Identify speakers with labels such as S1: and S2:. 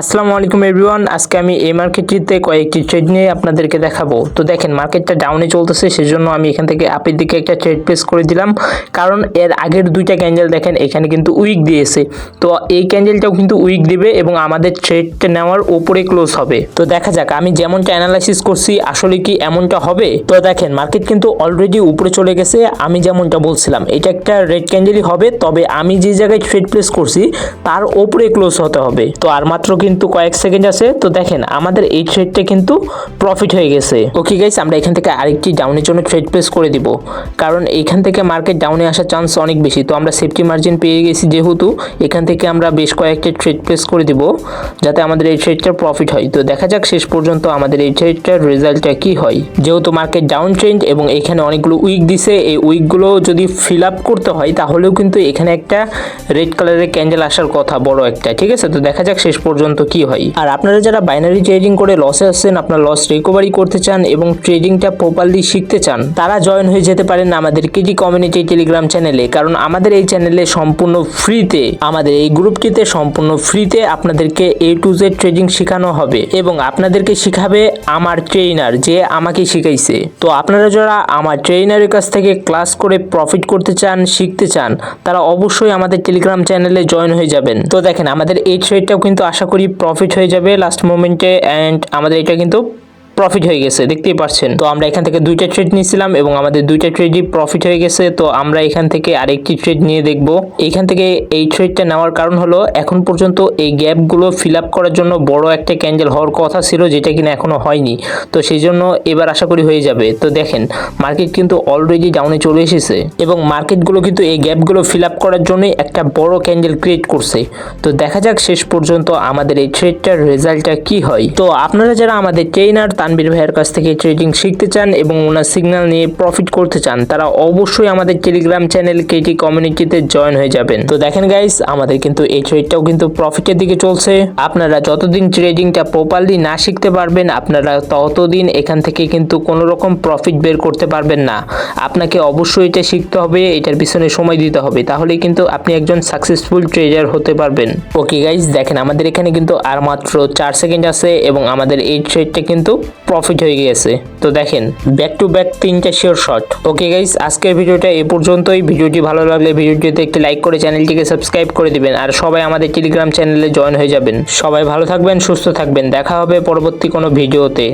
S1: আসসালামু আলাইকুম এভরিওয়ান, আজকে আমি এই মার্কেটটিতে কয়েকটি ট্রেড নিয়ে আপনাদেরকে দেখাবো। তো দেখেন, মার্কেটটা ডাউনে চলতেছে, সেজন্য আমি এখান থেকে আপের দিকে একটা ট্রেড প্লেস করে দিলাম। কারণ এর আগের দুইটা ক্যান্ডেল দেখেন, এখানে কিন্তু উইক দিয়েছে। তো এই ক্যান্ডেলটাও কিন্তু উইক দিবে এবং আমাদের ট্রেডটা নেওয়ার উপরে ক্লোজ হবে। তো দেখা যাক, আমি যেমনটা অ্যানালাইসিস করছি, আসলে কি এমনটা হবে? তো দেখেন মার্কেট কিন্তু অলরেডি উপরে চলে গেছে, আমি যেমনটা বলছিলাম, এটা একটা রেড ক্যান্ডেলই হবে, তবে আমি যে জায়গায় ট্রেড প্লেস করছি, তার উপরে ক্লোজ হতে হবে। তো আর মাত্র কিন্তু কয়েক সেকেন্ড আছে, তো দেখেন আমাদের এই ট্রেডটা কিন্তু প্রফিট হয়ে গেছে। ওকে গাইস আমরা এখান থেকে আরেকটি ডাউনের জন্য ট্রেড প্লেস করে দিব। কারণ এখান থেকে মার্কেট ডাউনে আসার চান্স অনেক বেশি। তো আমরা সেফটি মার্জিন পেয়ে গেছি যেহেতু, এখান থেকে আমরা বেশ কয়েকটি ট্রেড প্লেস করে দিব, যাতে আমাদের এই ট্রেডটার প্রফিট হয়। তো দেখা যাক শেষ পর্যন্ত আমাদের এই ট্রেডটার রেজাল্টটা কি হয়। যেহেতু মার্কেট ডাউন ট্রেন্ড এবং এখানে অনেকগুলো উইক দিছে, এই উইকগুলো যদি ফিল আপ করতে হয়, তাহলেও কিন্তু এখানে একটা রেড কালারের ক্যান্ডেল আসার কথা, বড় একটা। ঠিক আছে? তো দেখা যাক শেষ পর্যন্ত কি হয়? আর আপনারা যারা বাইনারি ট্রেডিং করে লসে আসছেন, আপনার লস রিকভারি করতে চান এবং ট্রেডিংটা প্রপারলি শিখতে চান, তারা জয়েন হয়ে যেতে পারেন আমাদের কেটি কমিউনিটি টেলিগ্রাম চ্যানেলে কারণ আমাদের এই চ্যানেলে সম্পূর্ণ ফ্রিতে আমাদের এই গ্রুপটিতে সম্পূর্ণ ফ্রিতে আপনাদেরকে এ টু জেড ট্রেডিং শেখানো হবে এবং আপনাদেরকে শিখাবে আমার ট্রেনার যে আমাকে শিখাইছে। তো আপনারা যারা আমার ট্রেনারের কাছ থেকে ক্লাস করে প্রফিট করতে চান, শিখতে চান, তারা অবশ্যই আমাদের টেলিগ্রাম চ্যানেলে জয়েন হয়ে যাবেন। তো দেখেন, আমাদের এই ট্রেডটাও কিন্তু আশা করি প্রফিট হয়ে যাবে লাস্ট মোমেন্টে অ্যান্ড আমাদের এটা কিন্তু প্রফিট হয়ে গেছে, দেখতেই পাচ্ছেন। তো আমরা এখান থেকে দুইটা ট্রেড নিয়েছিলাম এবং আমাদের দুইটা ট্রেডই প্রফিট হয়ে গেছে। তো আমরা এখান থেকে আরেকটি ট্রেড নিয়ে দেখব। এইখান থেকে এই ট্রেডটা নেওয়ার কারণ হলো, এখন পর্যন্ত এই গ্যাপগুলো ফিল আপ করার জন্য বড় একটা ক্যান্ডেল হওয়ার কথা ছিল, যেটা কিনা এখনও হয়নি। তো সেই জন্য এবার আশা করি হয়ে যাবে। তো দেখেন মার্কেট কিন্তু অলরেডি ডাউনে চলে এসেছে এবং মার্কেটগুলো কিন্তু এই গ্যাপগুলো ফিল আপ করার জন্যই একটা বড় ক্যান্ডেল ক্রিয়েট করছে। তো দেখা যাক শেষ পর্যন্ত আমাদের এই ট্রেডটার রেজাল্টটা কি হয়। তো আপনারা যারা আমাদের ট্রেনার তানবীর ভাইয়ের কাছ থেকে ট্রেডিং শিখতে চান এবং ওনার সিগন্যাল নিয়ে প্রফিট করতে চান, তারা অবশ্যই আমাদের টেলিগ্রাম চ্যানেল কেটি কমিউনিটিতে জয়েন হয়ে যাবেন। তো দেখেন গাইস আমাদের কিন্তু এই ট্রেডটাও কিন্তু প্রফিটের দিকে চলছে। আপনারা যতদিন ট্রেডিংটা প্রপারলি না শিখতে পারবেন, আপনারা ততদিন এখান থেকে কিন্তু কোনো রকম প্রফিট বের করতে পারবেন না। আপনাকে অবশ্যই এটা শিখতে হবে, এটার পিছনে সময় দিতে হবে। তাহলেই কিন্তু আপনি একজন সাকসেসফুল ট্রেডার হতে পারবেন। ওকে গাইস দেখেন আমাদের এখানে কিন্তু আর মাত্র চার সেকেন্ড আছে এবং আমাদের এই ট্রেডটা কিন্তু প্রফিট হয়ে গিয়েছে। তো দেখেন ব্যাক টু ব্যাক তিনটা শিওর শট ওকে গাইস আজকের ভিডিওটা এ পর্যন্তই। ভিডিওটি ভালো লাগলে ভিডিওটিতে একটি লাইক করে চ্যানেলটিকে সাবস্ক্রাইব করে দিবেন। আর সবাই আমাদের টেলিগ্রাম চ্যানেলে জয়েন হয়ে যাবেন। সবাই ভালো থাকবেন, সুস্থ থাকবেন। দেখা হবে পরবর্তী কোনো ভিডিওতে।